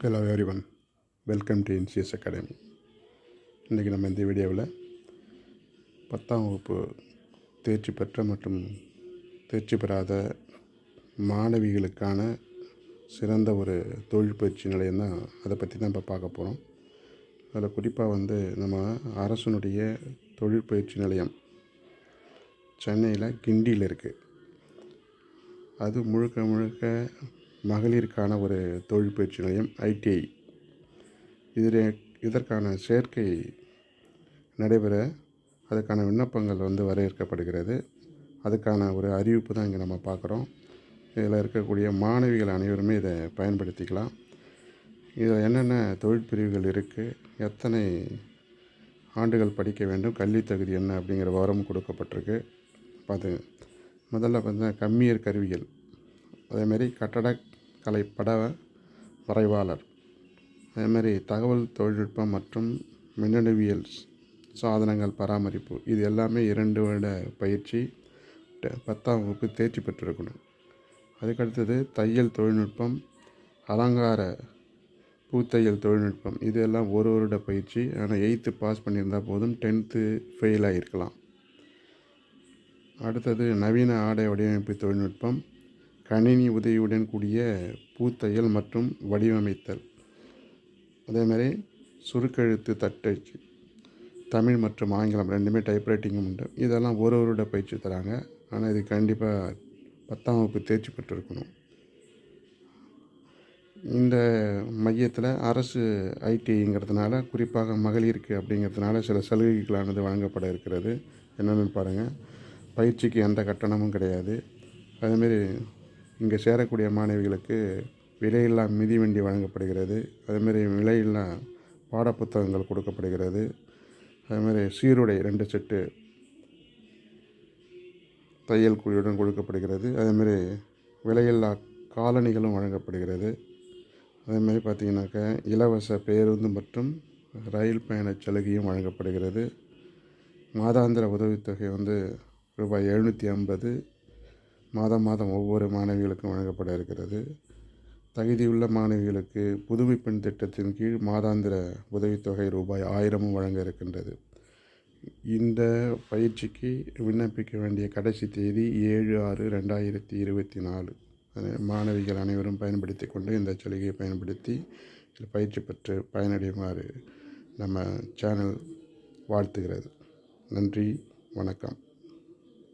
Hello everyone welcome to இன்சிஎஸ் academy இன்றைக்கி நம்ம இந்த வீடியோவில் பத்தாம் வகுப்பு தேர்ச்சி பெற்ற மற்றும் தேர்ச்சி பெறாத மாணவிகளுக்கான சிறந்த ஒரு தொழில் பயிற்சி நிலையம் தான் அதை பற்றி தான் இப்போ பார்க்க போகிறோம். அதில் குறிப்பாக வந்து நம்ம அரசனுடைய தொழில் பயிற்சி நிலையம் சென்னையில் கிண்டியில் இருக்குது. அது முழுக்க முழுக்க மகளிருக்கான ஒரு தொழில் பயிற்சி நிலையம் ஐடிஐ. இதில் இதற்கான சேர்க்கை நடைபெற அதுக்கான விண்ணப்பங்கள் வந்து வரையறுக்கப்படுகிறது. அதுக்கான ஒரு அறிவிப்பு தான் இங்கே நம்ம பார்க்குறோம். இதில் இருக்கக்கூடிய மாணவிகள் அனைவருமே இதை பயன்படுத்திக்கலாம். இதில் என்னென்ன தொழில் பிரிவுகள் இருக்குது எத்தனை ஆண்டுகள் படிக்க வேண்டும் கல்வி தகுதி என்ன அப்படிங்கிற விவரம் கொடுக்கப்பட்டிருக்கு. பார்த்து முதல்ல பார்த்தீங்கன்னா கம்மியர் கருவிகள். அதேமாரி கட்டட கலை பட வரைவாளர். அதேமாரி தகவல் தொழில்நுட்பம் மற்றும் மின்னணுவியல் சாதனங்கள் பராமரிப்பு இது எல்லாமே இரண்டு வருட பயிற்சி பத்தாம் வகுப்பு தேர்ச்சி பெற்றிருக்கணும். அதுக்கடுத்தது தையல் தொழில்நுட்பம் அலங்கார பூத்தையல் தொழில்நுட்பம் இது எல்லாம் ஒரு வருட பயிற்சி. ஆனால் எயித்து பாஸ் பண்ணியிருந்தால் போதும் டென்த்து ஃபெயில் ஆகியிருக்கலாம் அடுத்தது நவீன ஆடை வடிவமைப்பு தொழில்நுட்பம் கணினி உதவியுடன் கூடிய பூத்தையல் மற்றும் வடிவமைத்தல். அதேமாதிரி சுருக்கெழுத்து தட்டச்சு. தமிழ் மற்றும் ஆங்கிலம் ரெண்டுமே டைப்ரைட்டிங்கும் உண்டு. இதெல்லாம் ஒரு வருட பயிற்சி தராங்க. ஆனால் இது கண்டிப்பாக பத்தாம் வகுப்பு தேர்ச்சி பெற்றிருக்கணும். இந்த மையத்தில் அரசு ஐடிங்கிறதுனால குறிப்பாக மகளிருக்கு அப்படிங்கிறதுனால சில சலுகைகளானது வழங்கப்பட இருக்கிறது. என்னென்னு பாருங்கள் பயிற்சிக்கு எந்த கட்டணமும் கிடையாது. அதேமாரி இங்கே சேரக்கூடிய மாணவிகளுக்கு விலையில்லா மிதிவண்டி வழங்கப்படுகிறது. அதேமாரி விலையில்லா பாடப்புத்தகங்கள் கொடுக்கப்படுகிறது. அதேமாரி சீருடை ரெண்டு செட்டு தையல் கூலியுடன் கொடுக்கப்படுகிறது. அதேமாரி விலையில்லா காலணிகளும் வழங்கப்படுகிறது. அதேமாரி பார்த்திங்கனாக்கா இலவச பேருந்து மற்றும் ரயில் பயண சலுகையும் வழங்கப்படுகிறது. மாதாந்திர உதவித்தொகை வந்து ரூபாய் எழுநூற்றி ஐம்பது மாதம் மாதம் ஒவ்வொரு மாணவிகளுக்கும் வழங்கப்பட இருக்கிறது. தகுதியுள்ள மாணவிகளுக்கு புதுமை பெண் திட்டத்தின் கீழ் மாதாந்திர உதவித்தொகை ரூபாய் ஆயிரமும் வழங்க இருக்கின்றது. இந்த பயிற்சிக்கு விண்ணப்பிக்க வேண்டிய கடைசி தேதி ஏழு ஆறு ரெண்டாயிரத்தி இருபத்தி நாலு. மாணவிகள் அனைவரும் பயன்படுத்தி கொண்டு இந்த சலுகையை பயன்படுத்தி இதில் பயிற்சி பெற்று பயனடையுமாறு நம்ம சேனல் வாழ்த்துகிறது. நன்றி வணக்கம்.